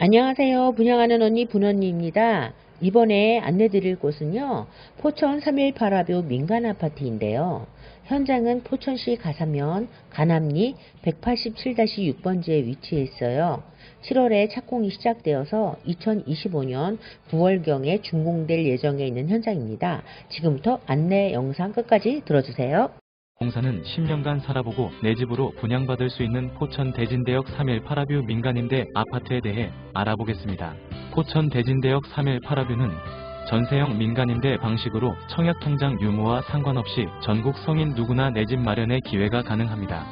안녕하세요. 분양하는 언니 분언니입니다. 이번에 안내드릴 곳은요. 포천 318하뷰 민간아파트인데요. 현장은 포천시 가사면 가남리 187-6번지에 위치해 있어요. 7월에 착공이 시작되어서 2025년 9월경에 준공될 예정에 있는 현장입니다. 지금부터 안내 영상 끝까지 들어주세요. 공사는 10년간 살아보고 내 집으로 분양받을 수 있는 포천 대진대역 318하뷰 민간임대 아파트에 대해 알아보겠습니다. 포천 대진대역 318하뷰는 전세형 민간임대 방식으로 청약통장 유무와 상관없이 전국 성인 누구나 내 집 마련의 기회가 가능합니다.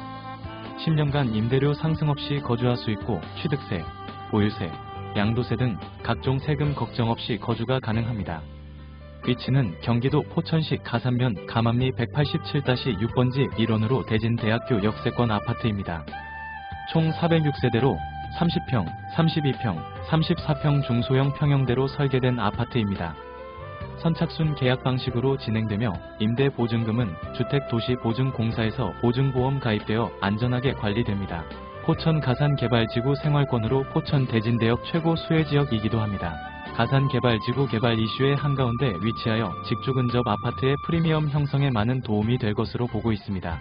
10년간 임대료 상승 없이 거주할 수 있고 취득세, 보유세, 양도세 등 각종 세금 걱정 없이 거주가 가능합니다. 위치는 경기도 포천시 가산면 가맘리 187-6번지 1원으로 대진대학교 역세권 아파트입니다. 총 406세대로 30평, 32평, 34평 중소형 평형대로 설계된 아파트입니다. 선착순 계약 방식으로 진행되며 임대 보증금은 주택도시보증공사에서 보증보험 가입되어 안전하게 관리됩니다. 포천 가산개발지구 생활권으로 포천 대진대역 최고 수혜지역이기도 합니다. 가산개발지구 개발 이슈의 한가운데 위치하여 직주 근접 아파트의 프리미엄 형성에 많은 도움이 될 것으로 보고 있습니다.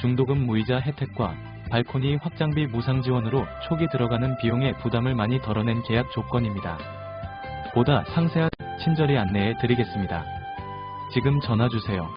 중도금 무이자 혜택과 발코니 확장비 무상 지원으로 초기 들어가는 비용의 부담을 많이 덜어낸 계약 조건입니다. 보다 상세한 친절히 안내해 드리겠습니다. 지금 전화 주세요.